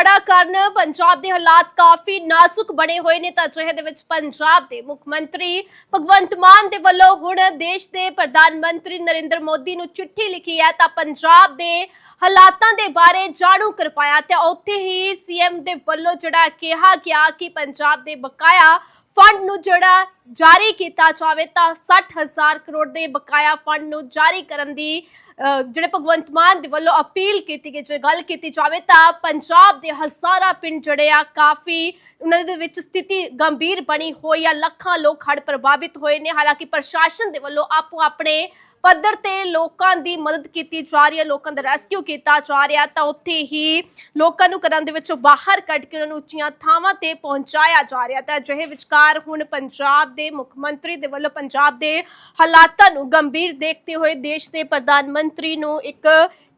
ਹੜਾ ਕਾਰਨ। ਪੰਜਾਬ ਦੇ ਹਾਲਾਤ ਕਾਫੀ ਨਾਜ਼ੁਕ ਬਣੇ ਹੋਏ ਨੇ ਤਾਂ ਅਜਿਹੇ ਦੇ ਵਿੱਚ ਪੰਜਾਬ ਦੇ ਮੁੱਖ ਮੰਤਰੀ ਭਗਵੰਤ ਮਾਨ ਦੇ ਵੱਲੋਂ ਹੁਣ ਦੇਸ਼ ਦੇ ਪ੍ਰਧਾਨ ਮੰਤਰੀ ਨਰਿੰਦਰ ਮੋਦੀ ਨੂੰ ਚਿੱਠੀ ਲਿਖੀ ਹੈ ਤਾਂ ਪੰਜਾਬ ਦੇ ਹਾਲਾਤਾਂ ਦੇ ਬਾਰੇ ਜਾਣੂ ਕਰਵਾਇਆ ਤੇ ਉੱਥੇ ਹੀ ਸੀਐਮ ਦੇ ਵੱਲੋਂ ਜਿਹੜਾ ਕਿਹਾ ਗਿਆ ਕਿ ਪੰਜਾਬ ਦੇ ਬਕਾਇਆ ਫੰਡ ਨੂੰ ਜਿਹੜਾ ਜਾਰੀ ਕੀਤਾ ਜਾਵੇ ਤਾਂ 60000 ਕਰੋੜ ਦੇ ਬਕਾਇਆ ਫੰਡ ਨੂੰ ਜਾਰੀ ਕਰਨ ਦੀ ਅਹ, ਜਿਹੜੇ ਭਗਵੰਤ ਮਾਨ ਦੇ ਵੱਲੋਂ ਅਪੀਲ ਕੀਤੀ ਗਈ ਜੇ ਗੱਲ ਕੀਤੀ ਜਾਵੇ ਤਾਂ ਪੰਜਾਬ ਦੇ ਹਜ਼ਾਰਾਂ ਪਿੰਡ ਜਿਹੜੇ ਆ ਕਾਫੀ ਉਹਨਾਂ ਦੇ ਵਿੱਚ ਸਥਿਤੀ ਗੰਭੀਰ ਬਣੀ ਹੋਈ ਆ ਲੱਖਾਂ ਲੋਕ ਹੜ੍ਹ ਪ੍ਰਭਾਵਿਤ ਹੋਏ ਨੇ ਹਾਲਾਂਕਿ ਪ੍ਰਸ਼ਾਸਨ ਦੇ ਵੱਲੋਂ ਆਪੋ ਆਪਣੇ ਪੱਧਰ ਤੇ ਲੋਕਾਂ ਦੀ ਮਦਦ ਕੀਤੀ ਜਾ ਰਹੀ ਹੈ, ਲੋਕਾਂ ਦਾ ਰੈਸਕਿਊ ਕੀਤਾ ਜਾ ਰਿਹਾ ਤਾਂ ਉੱਥੇ ਹੀ ਲੋਕਾਂ ਨੂੰ ਘਰਾਂ ਦੇ ਵਿੱਚੋਂ ਬਾਹਰ ਕੱਢ ਕੇ ਉਹਨਾਂ ਨੂੰ ਉੱਚੀਆਂ ਥਾਵਾਂ ਤੇ ਪਹੁੰਚਾਇਆ ਜਾ ਰਿਹਾ ਤਾਂ ਅਜਿਹੇ ਵਿਚਕਾਰ ਹੁਣ ਪੰਜਾਬ ਦੇ ਮੁੱਖ ਮੰਤਰੀ ਦੇ ਵੱਲੋਂ ਪੰਜਾਬ ਦੇ ਹਾਲਾਤਾਂ ਨੂੰ ਗੰਭੀਰ ਦੇਖਦੇ ਹੋਏ ਦੇਸ਼ ਦੇ ਪ੍ਰਧਾਨ ਮੰਤਰੀ ਨੂੰ ਇੱਕ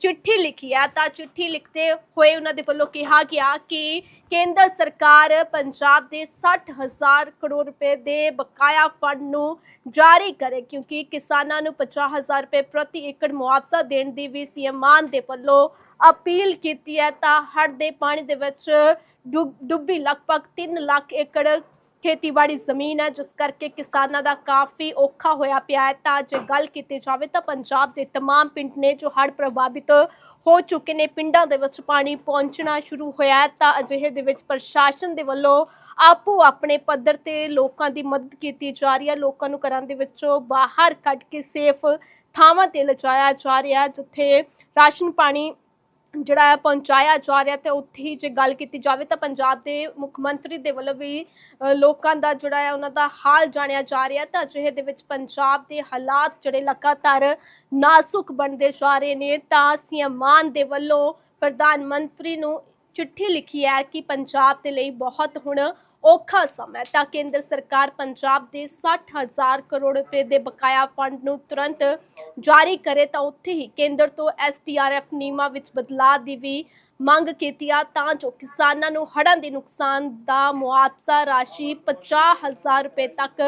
ਚਿੱਠੀ ਲਿਖੀ ਹੈ ਤਾਂ ਚਿੱਠੀ ਲਿਖਦੇ ਹੋਏ ਉਹਨਾਂ ਦੇ ਵੱਲੋਂ ਕਿਹਾ ਗਿਆ ਕਿ ਕੇਂਦਰ ਸਰਕਾਰ ਪੰਜਾਬ ਦੇ 60000 ਕਰੋੜ ਰੁਪਏ ਦੇ ਬਕਾਇਆ ਫੰਡ ਨੂੰ ਜਾਰੀ ਕਰੇ, ਕਿਉਂਕਿ ਕਿਸਾਨਾਂ ਨੂੰ 50000 ਰੁਪਏ ਪ੍ਰਤੀ ਏਕੜ ਮੁਆਵਜ਼ਾ ਦੇਣ ਦੀ ਵੀ ਸੀਐਮ ਮਾਨ ਦੇ ਵੱਲੋਂ ਅਪੀਲ ਕੀਤੀ ਹੈ, ਤਾਂ ਹੜ੍ਹ ਦੇ ਪਾਣੀ ਦੇ ਵਿੱਚ ਡੁੱਬ- ਡੁੱਬੀ ਲਗਭਗ 3 ਲੱਖ ਏਕੜ ਖੇਤੀਬਾੜੀ ਜ਼ਮੀਨ ਹੈ ਜਿਸ ਕਰਕੇ ਕਿਸਾਨਾਂ ਦਾ ਕਾਫੀ ਔਖਾ ਹੋਇਆ ਪਿਆ ਹੈ ਤਾਂ ਜੇ ਗੱਲ ਕੀਤੀ ਜਾਵੇ ਤਾਂ ਪੰਜਾਬ ਦੇ तमाम ਪਿੰਡ ਨੇ ਜੋ ਹੜ੍ਹ ਪ੍ਰਭਾਵਿਤ ਹੋ ਚੁੱਕੇ ਨੇ ਪਿੰਡਾਂ ਦੇ ਵਿੱਚ ਪਾਣੀ ਪਹੁੰਚਣਾ ਸ਼ੁਰੂ ਹੋਇਆ ਹੈ ਤਾਂ ਅਜਿਹੇ ਦੇ ਵਿੱਚ ਪ੍ਰਸ਼ਾਸਨ ਦੇ ਵੱਲੋਂ ਆਪੋ ਆਪਣੇ ਪੱਧਰ ਤੇ ਲੋਕਾਂ ਦੀ ਮਦਦ ਕੀਤੀ ਜਾ ਰਹੀ ਹੈ ਲੋਕਾਂ ਨੂੰ ਘਰਾਂ ਦੇ ਵਿੱਚੋਂ ਬਾਹਰ ਕੱਢ ਕੇ ਸੇਫ ਥਾਵਾਂ ਤੇ ਲਿਜਾਇਆ ਜਾ ਰਿਹਾ ਹੈ, ਜਿੱਥੇ ਰਾਸ਼ਨ ਪਾਣੀ ਜਿਹੜਾ ਪਹੁੰਚਾਇਆ ਜਾ ਰਿਹਾ ਤੇ ਉੱਥੇ ਹੀ ਜੇ ਗੱਲ ਕੀਤੀ ਜਾਵੇ ਤਾਂ ਪੰਜਾਬ ਦੇ ਮੁੱਖ ਮੰਤਰੀ ਦੇ ਵੱਲੋਂ ਵੀ ਲੋਕਾਂ ਦਾ ਜਿਹੜਾ ਹੈ ਉਹਨਾਂ ਦਾ ਹਾਲ ਜਾਣਿਆ ਜਾ ਰਿਹਾ ਤਾਂ ਅਜਿਹੇ ਦੇ ਵਿੱਚ ਪੰਜਾਬ ਦੇ ਹਾਲਾਤ ਜਿਹੜੇ ਲਗਾਤਾਰ ਨਾਜ਼ੁਕ ਬਣਦੇ ਜਾ ਰਹੇ ਨੇ ਤਾਂ ਸੀਐਮ ਮਾਨ ਦੇ ਵੱਲੋਂ ਪ੍ਰਧਾਨ ਮੰਤਰੀ ਨੂੰ ਚਿੱਠੀ ਲਿਖੀ ਹੈ ਕਿ ਪੰਜਾਬ ਦੇ ਲਈ ਬਹੁਤ ਹੁਣ ਔਖਾ ਸਮਾਂ ਤਾਂ ਕੇਂਦਰ ਸਰਕਾਰ ਪੰਜਾਬ ਦੇ 60000 ਕਰੋੜ ਰੁਪਏ ਦੇ ਬਕਾਇਆ ਫੰਡ ਨੂੰ ਤੁਰੰਤ ਜਾਰੀ ਕਰੇ ਤਾਂ ਉੱਥੇ ਹੀ ਕੇਂਦਰ ਤੋਂ ਐਸਟੀਆਰਐਫ ਨੀਮਾ ਵਿੱਚ ਬਦਲਾਅ ਦੀ ਵੀ ਮੰਗ ਕੀਤੀ ਆ ਤਾਂ ਜੋ ਕਿਸਾਨਾਂ ਨੂੰ ਹੜ੍ਹਾਂ ਦੇ ਨੁਕਸਾਨ ਦਾ ਮੁਆਵਜ਼ਾ ਰਾਸ਼ੀ 50000 ਰੁਪਏ ਤੱਕ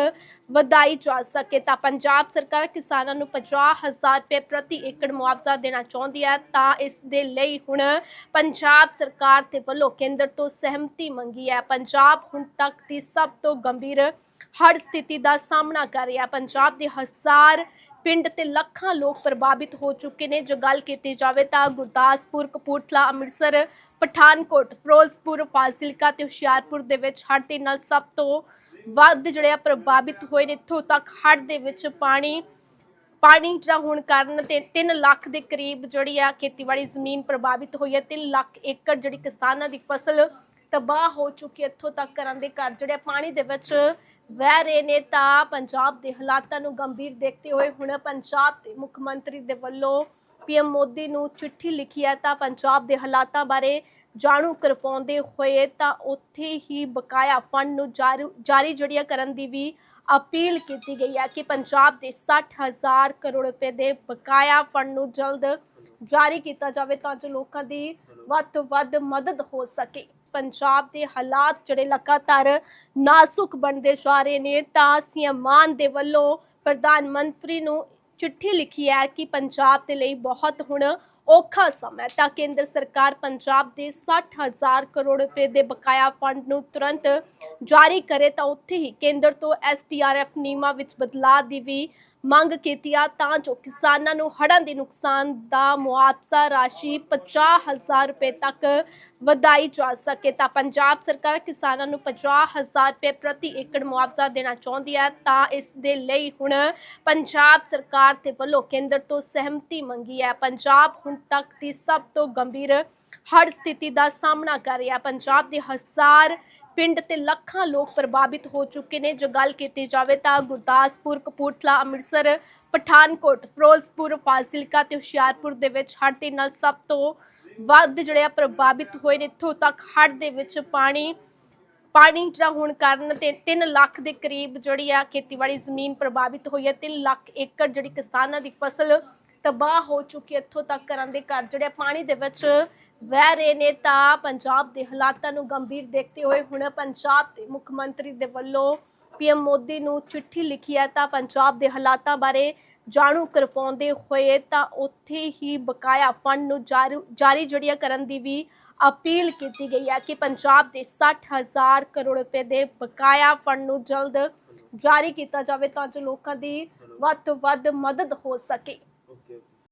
ਵਧਾਈ ਜਾ ਸਕੇ। ਤਾਂ ਪੰਜਾਬ ਸਰਕਾਰ ਕਿਸਾਨਾਂ ਨੂੰ 50000 ਰੁਪਏ ਪ੍ਰਤੀ ਏਕੜ ਮੁਆਵਜ਼ਾ ਦੇਣਾ ਚਾਹੁੰਦੀ ਹੈ ਤਾਂ ਇਸ ਦੇ ਲਈ ਹੁਣ ਪੰਜਾਬ ਸਰਕਾਰ ਦੇ ਵੱਲੋਂ ਕੇਂਦਰ ਤੋਂ ਸਹਿਮਤੀ ਮੰਗੀ ਹੈ। ਪੰਜਾਬ ਹੁਣ ਤੱਕ ਦੀ ਸਭ ਤੋਂ ਗੰਭੀਰ ਹੜ੍ਹ ਸਥਿਤੀ ਦਾ ਸਾਹਮਣਾ ਕਰ ਰਿਹਾ। ਪੰਜਾਬ ਦੇ ਹਜ਼ਾਰ ਪਿੰਡ ਤੇ ਲੱਖਾਂ ਲੋਕ ਪ੍ਰਭਾਵਿਤ ਹੋ ਚੁੱਕੇ ਨੇ। ਜੋ ਗੱਲ ਕੀਤੀ ਜਾਵੇ ਤਾਂ ਗੁਰਦਾਸਪੁਰ, ਕਪੂਰਥਲਾ, ਅੰਮ੍ਰਿਤਸਰ, ਪਠਾਨਕੋਟ, ਫਿਰੋਜ਼ਪੁਰ, ਫਾਜ਼ਿਲਕਾ ਤੇ ਹੁਸ਼ਿਆਰਪੁਰ ਦੇ ਵਿੱਚ ਹੜ੍ਹ ਦੇ ਨਾਲ ਸਭ ਤੋਂ ਵੱਧ ਜਿਹੜੇ ਆ ਪ੍ਰਭਾਵਿਤ ਹੋਏ ਨੇ। ਇੱਥੋਂ ਤੱਕ ਹੜ੍ਹ ਦੇ ਵਿੱਚ ਪਾਣੀ ਪਾਣੀ ਜਿਹੜਾ ਹੋਣ ਕਾਰਨ ਤੇ 3 ਲੱਖ ਦੇ ਕਰੀਬ ਜਿਹੜੀ ਆ ਖੇਤੀਬਾੜੀ ਜ਼ਮੀਨ ਪ੍ਰਭਾਵਿਤ ਹੋਈ ਹੈ। 3 ਲੱਖ ਏਕੜ ਜਿਹੜੀ ਕਿਸਾਨਾਂ ਦੀ ਫਸਲ ਤਬਾਹ ਹੋ ਚੁੱਕੀ ਇੱਥੋਂ ਤੱਕ ਘਰਾਂ ਦੇ ਘਰ ਜਿਹੜੇ ਪਾਣੀ ਦੇ ਵਿੱਚ ਵਹਿ ਰਹੇ ਨੇ ਤਾਂ ਪੰਜਾਬ ਦੇ ਹਾਲਾਤਾਂ ਨੂੰ ਗੰਭੀਰ ਦੇਖਦੇ ਹੋਏ ਹੁਣ ਪੰਜਾਬ ਦੇ ਮੁੱਖ ਮੰਤਰੀ ਦੇ ਵੱਲੋਂ ਪੀਐਮ ਮੋਦੀ ਨੂੰ ਚਿੱਠੀ ਲਿਖੀ ਹੈ। ਤਾਂ ਪੰਜਾਬ ਦੇ ਹਾਲਾਤਾਂ ਬਾਰੇ ਜਾਣੂ ਕਰਵਾਉਂਦੇ ਹੋਏ ਤਾਂ ਉੱਥੇ ਹੀ ਬਕਾਇਆ ਫੰਡ ਨੂੰ ਜਾਰੀ ਜਾਰੀ ਜਿਹੜੀਆਂ ਕਰਨ ਦੀ ਵੀ ਅਪੀਲ ਕੀਤੀ ਗਈ ਹੈ ਕਿ ਪੰਜਾਬ ਦੇ 60000 ਕਰੋੜ ਰੁਪਏ ਦੇ ਬਕਾਇਆ ਫੰਡ ਨੂੰ ਜਲਦ ਜਾਰੀ ਕੀਤਾ ਜਾਵੇ ਤਾਂ ਜੋ ਲੋਕਾਂ ਦੀ ਵੱਧ ਤੋਂ ਵੱਧ ਮਦਦ ਹੋ ਸਕੇ। ਪੰਜਾਬ ਦੇ ਹਾਲਾਤ ਜਿਹੜੇ ਲਗਾਤਾਰ ਨਾਜ਼ੁਕ ਬਣਦੇ ਜਾ ਰਹੇ ਨੇ, ਤਾਂ ਸੀਐਮ ਮਾਨ ਦੇ ਵੱਲੋਂ ਪ੍ਰਧਾਨ ਮੰਤਰੀ ਨੂੰ ਚਿੱਠੀ ਲਿਖੀ ਹੈ ਕਿ ਪੰਜਾਬ ਦੇ ਲਈ ਬਹੁਤ ਹੁਣ ਔਖਾ ਸਮਾਂ ਤਾਂ ਕੇਂਦਰ ਸਰਕਾਰ ਪੰਜਾਬ ਦੇ 60000 ਕਰੋੜ ਰੁਪਏ ਦੇ ਬਕਾਇਆ ਫੰਡ ਨੂੰ ਤੁਰੰਤ ਜਾਰੀ ਕਰੇ ਤਾਂ ਉੱਥੇ ਹੀ ਕੇਂਦਰ ਤੋਂ ਐਸਟੀਆਰਐਫ ਨੀਮਾ ਵਿੱਚ ਬਦਲਾਅ ਦੀ ਵੀ ਮੰਗ ਕੀਤੀ ਆ ਤਾਂ ਜੋ ਕਿਸਾਨਾਂ ਨੂੰ ਹੜ੍ਹਾਂ ਦੇ ਨੁਕਸਾਨ ਦਾ ਮੁਆਵਜ਼ਾ ਰਾਸ਼ੀ 50000 ਰੁਪਏ ਤੱਕ ਵਧਾਈ ਜਾ ਸਕੇ। ਤਾਂ ਪੰਜਾਬ ਸਰਕਾਰ ਕਿਸਾਨਾਂ ਨੂੰ 50000 ਰੁਪਏ ਪ੍ਰਤੀ ਏਕੜ ਮੁਆਵਜ਼ਾ ਦੇਣਾ ਚਾਹੁੰਦੀ ਹੈ ਤਾਂ ਇਸ ਦੇ ਲਈ ਹੁਣ ਪੰਜਾਬ ਸਰਕਾਰ ਦੇ ਵੱਲੋਂ ਕੇਂਦਰ ਤੋਂ ਸਹਿਮਤੀ ਮੰਗੀ ਹੈ। ਪੰਜਾਬ ਹੁਣ ਤੱਕ ਦੀ ਸਭ ਤੋਂ ਗੰਭੀਰ ਹੜ੍ਹ ਸਥਿਤੀ ਦਾ ਸਾਹਮਣਾ ਕਰ ਰਿਹਾ। ਪੰਜਾਬ ਦੇ ਹਜ਼ਾਰ ਪਿੰਡ ਤੇ ਲੱਖਾਂ ਲੋਕ ਪ੍ਰਭਾਵਿਤ ਹੋ ਚੁੱਕੇ ਨੇ। ਜੋ ਗੱਲ ਕੀਤੀ ਜਾਵੇ ਤਾਂ ਗੁਰਦਾਸਪੁਰ, ਕਪੂਰਥਲਾ, ਅੰਮ੍ਰਿਤਸਰ, ਪਠਾਨਕੋਟ, ਫਿਰੋਜ਼ਪੁਰ, ਫਾਜ਼ਿਲਕਾ ਤੇ ਹੁਸ਼ਿਆਰਪੁਰ ਦੇ ਵਿੱਚ ਹੜ੍ਹ ਦੇ ਨਾਲ ਸਭ ਤੋਂ ਵੱਧ ਜਿਹੜੇ ਆ ਪ੍ਰਭਾਵਿਤ ਹੋਏ ਨੇ। ਇੱਥੋਂ ਤੱਕ ਹੜ੍ਹ ਦੇ ਵਿੱਚ ਪਾਣੀ ਪਾਣੀ ਜਿਹੜਾ ਹੋਣ ਕਾਰਨ ਤੇ 3 ਲੱਖ ਦੇ ਕਰੀਬ ਜਿਹੜੀ ਆ ਖੇਤੀਬਾੜੀ ਜ਼ਮੀਨ ਪ੍ਰਭਾਵਿਤ ਹੋਈ ਹੈ। 3 ਲੱਖ ਏਕੜ ਜਿਹੜੀ ਕਿਸਾਨਾਂ ਦੀ ਫਸਲ ਤਬਾਹ ਹੋ ਚੁੱਕੀ ਇੱਥੋਂ ਤੱਕ ਘਰਾਂ ਦੇ ਘਰ। ਜਿਹੜੇ ਪਾਣੀ ਦੇ ਵਿੱਚ ਵਹਿ ਰਹੇ ਨੇ ਤਾਂ ਪੰਜਾਬ ਦੇ ਹਾਲਾਤਾਂ ਨੂੰ ਗੰਭੀਰ ਦੇਖਦੇ ਹੋਏ ਹੁਣ ਪੰਜਾਬ ਦੇ ਮੁੱਖ ਮੰਤਰੀ ਦੇ ਵੱਲੋਂ ਪੀਐਮ ਮੋਦੀ ਨੂੰ ਚਿੱਠੀ ਲਿਖੀ ਹੈ। ਤਾਂ ਪੰਜਾਬ ਦੇ ਹਾਲਾਤਾਂ ਬਾਰੇ ਜਾਣੂ ਕਰਵਾਉਂਦੇ ਹੋਏ ਤਾਂ ਉੱਥੇ ਹੀ ਬਕਾਇਆ ਫੰਡ ਨੂੰ ਜਾਰੀ ਜਾਰੀ ਜਿਹੜੀਆਂ ਕਰਨ ਦੀ ਵੀ ਅਪੀਲ ਕੀਤੀ ਗਈ ਹੈ ਕਿ ਪੰਜਾਬ ਦੇ 60000 ਕਰੋੜ ਰੁਪਏ ਦੇ ਬਕਾਇਆ ਫੰਡ ਨੂੰ ਜਲਦ ਜਾਰੀ ਕੀਤਾ ਜਾਵੇ ਤਾਂ ਜੋ ਲੋਕਾਂ ਦੀ ਵੱਧ ਤੋਂ ਵੱਧ ਮਦਦ ਹੋ ਸਕੇ।